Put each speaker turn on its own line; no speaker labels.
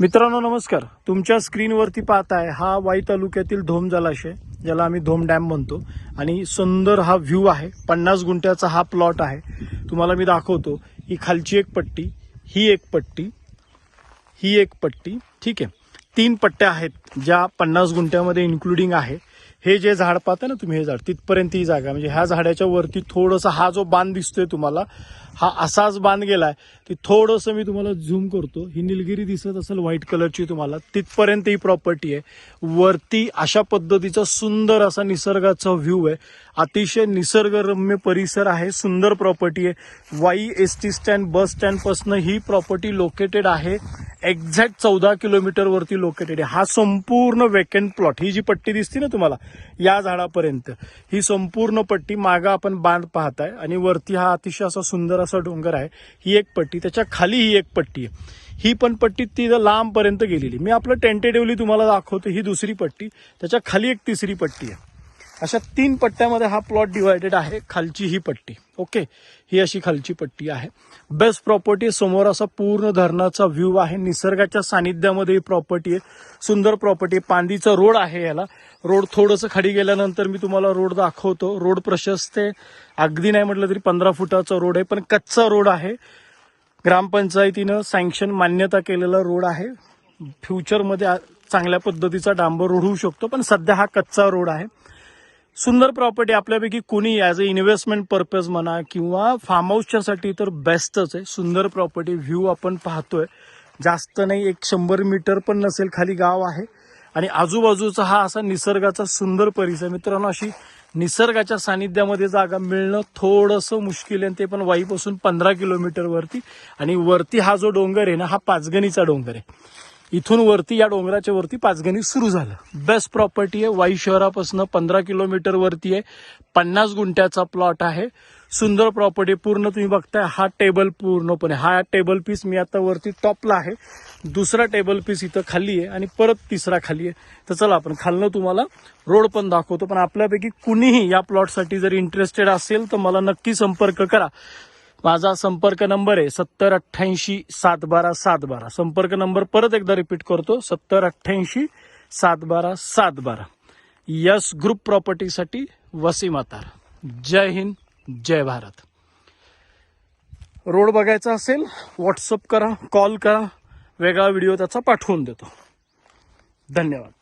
मित्रांनो नमस्कार. तुमच्या स्क्रीनवरती पाहताय हा वाई तालुक्यातील धोम जलाशय ज्याला आम्ही धोम डॅम म्हणतो. आणि सुंदर हा व्ह्यू आहे पन्नास गुंठ्याचा हा प्लॉट आहे. तुम्हाला मी दाखवतो ही खालची एक पट्टी ही एक पट्टी ही एक पट्टी ठीक आहे. तीन पट्ट्या आहेत ज्या पन्नास गुंठ्यामध्ये इन्क्लुडिंग आहे. हे जे झाड पाहता ना तुम्ही हे झाड तिथपर्यंत ही जागा. म्हणजे ह्या झाडाच्या वरती थोडंसं हा जो बांध दिसतोय तुम्हाला हा असाच बांध गेलाय ती थोडंसं मी तुम्हाला झूम करतो. ही निलगिरी दिसत असेल व्हाईट कलरची तुम्हाला तिथपर्यंत ही प्रॉपर्टी आहे. वरती अशा पद्धतीचा सुंदर असा निसर्गाचा व्ह्यू आहे. अतिशय निसर्गरम्य परिसर आहे सुंदर प्रॉपर्टी आहे. Wai S T stand bus स्टँडपासून ही प्रॉपर्टी लोकेटेड आहे. एक्झॅक्ट चौदा किलोमीटर वरती लोकेटेड आहे. हा संपूर्ण वेकंट प्लॉट ही जी पट्टी दिसते ना तुम्हाला या झाडापर्यंत ही संपूर्ण पट्टी मागा आपण बांध पाहताय आणि वरती हा अतिशय असा सुंदर असा डोंगर आहे. ही एक पट्टी त्याच्याखाली ही एक पट्टी आहे. ही पण पट्टी ती लांबपर्यंत गेलेली. मी आपलं टेंटेटिव्हली तुम्हाला दाखवतो ही दुसरी पट्टी त्याच्याखाली एक तिसरी पट्टी आहे. अशा तीन पट्ट्यामध्ये हा प्लॉट डिवायडेड आहे. खालची ही पट्टी. ओके ही अशी खालची पट्टी आहे. बेस्ट प्रॉपर्टी समोर असा पूर्ण धरणाचा व्ह्यू आहे. निसर्गाच्या सानिध्यामध्ये ही प्रॉपर्टी आहे. सुंदर प्रॉपर्टी पांदीचा रोड आहे याला. रोड थोडंसं खाली गेल्यानंतर मी तुम्हाला रोड दाखवतो. रोड प्रशस्त आहे. अगदी नाही म्हटलं तरी पंधरा फुटाचा रोड आहे पण कच्चा रोड आहे. ग्रामपंचायतीनं सँक्शन मान्यता केलेला रोड आहे. फ्युचरमध्ये चांगल्या पद्धतीचा डांबर रोड होऊ शकतो पण सध्या हा कच्चा रोड आहे. सुंदर प्रॉपर्टी आपल्यापैकी कुणी ॲज अ इन्व्हेस्टमेंट पर्पज म्हणा किंवा फार्म हाऊसच्या साठी तर बेस्टच आहे. सुंदर प्रॉपर्टी व्ह्यू आपण पाहतोय. जास्त नाही एक शंभर मीटर पण नसेल खाली गाव आहे. आणि आजूबाजूचा हा असा निसर्गाचा सुंदर परिसर मित्रांनो अशी निसर्गाच्या सानिध्यामध्ये जागा मिळणं थोडंसं मुश्किल आहे ते पण वाईपासून पंधरा किलोमीटरवरती आणि वरती हा जो डोंगर आहे ना हा पाचगणीचा डोंगर आहे. इथून वरती या डोंगराच्या वरती पाचगणी सुरू झालं. बेस्ट प्रॉपर्टी आहे. वाई शहरापासून पंधरा किलोमीटर वरती आहे. पन्नास गुंठ्याचा प्लॉट आहे. सुंदर प्रॉपर्टी पूर्ण तुम्ही बघताय हा टेबल पूर्णपणे. हा टेबल पीस मी आता वरती टॉपला आहे. दुसरा टेबल पीस इथं खाली आहे आणि परत तिसरा खाली आहे. तर चला आपण खालनं तुम्हाला रोड पण दाखवतो. पण आपल्यापैकी कुणीही या प्लॉटसाठी जर इंटरेस्टेड असेल तर मला नक्की संपर्क करा. माझा संपर्क नंबर आहे सत्तर अठ्ठ्याऐंशी सात बारा सात बारा. संपर्क नंबर परत एकदा रिपीट करतो सत्तर अठ्ठ्याऐंशी सात बारा सात बारा. यस ग्रुप प्रॉपर्टीसाठी वसीम अतार जय हिंद जय भारत. रोड बघायचा असेल व्हॉट्सअप करा कॉल करा वेगळा व्हिडिओ त्याचा पाठवून देतो. धन्यवाद.